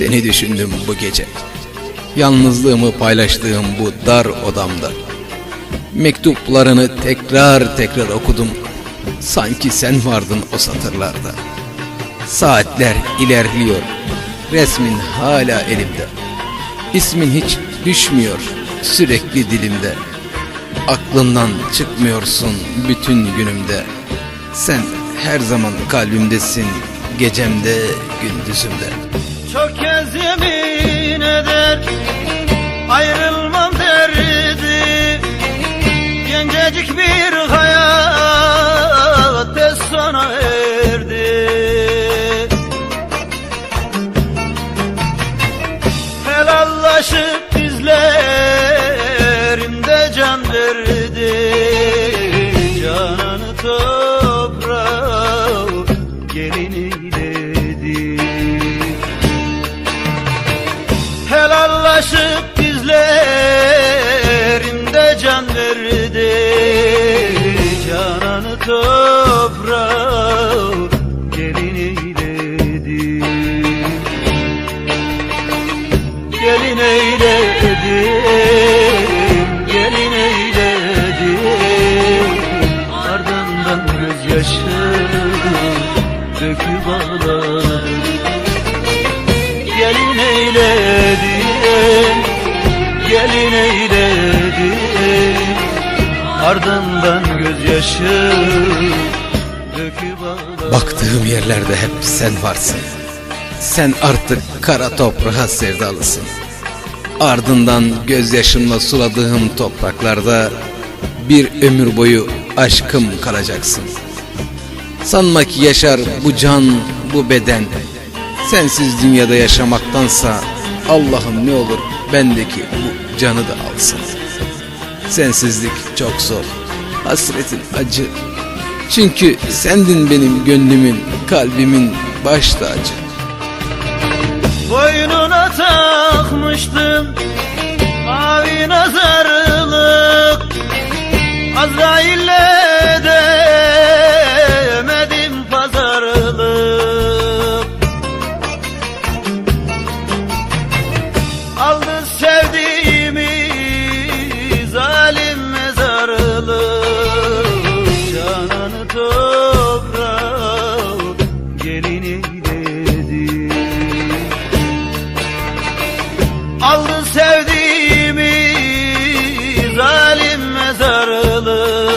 Seni düşündüm bu gece. Yalnızlığımı paylaştığım bu dar odamda. Mektuplarını tekrar tekrar okudum. Sanki sen vardın o satırlarda. Saatler ilerliyor. Resmin hala elimde. İsmin hiç düşmüyor sürekli dilimde. Aklından çıkmıyorsun bütün günümde. Sen her zaman kalbimdesin, gecemde, gündüzümde. Çok döküp ağladım Gelin eyledim, gelin eyledim Ardından gözyaşı döküp Baktığım yerlerde hep sen varsın. Sen artık kara toprağa sevdalısın. Ardından gözyaşımla suladığım topraklarda bir ömür boyu aşkım kalacaksın. Sanma ki yaşar bu can, bu beden. Sensiz dünyada yaşamaktansa Allah'ım ne olur bendeki bu canı da alsın. Sensizlik çok zor, hasretin acı. Çünkü sendin benim gönlümün, kalbimin baş tacı. Boynuna takmıştım mavi nazarlık Azrail'le demedim Aldı sevdiğimi zalim mezarlık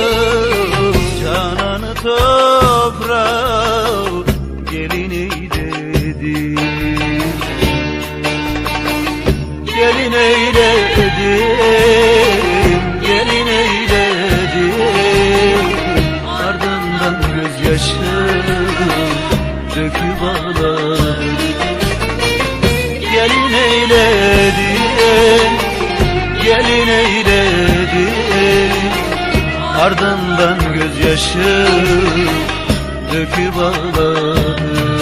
Cananı toprağa gelin eyledi Gelin eyledim, gelin Ardından gözyaşı döküp ağladım Gelin eyledim, gelin eyledim Ardından gözyaşı döküp ağladım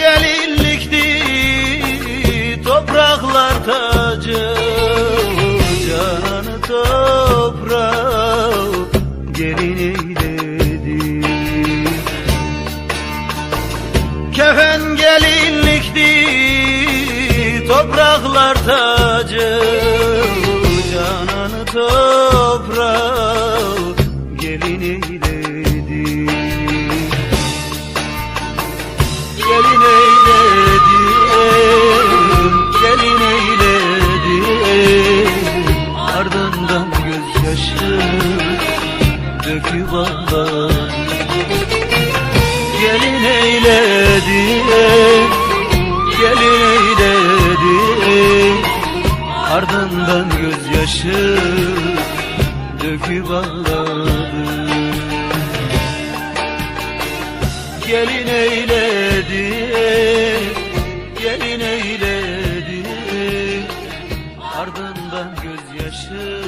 gelinlikti topraklar tacı Cananı toprağa gelin eyledi Kefen gelinlikti topraklar tacı Cananı toprağa Ardından gözyaşı Döküp ağladı. Gelin eyledi Gelin eyledi. Ardından gözyaşı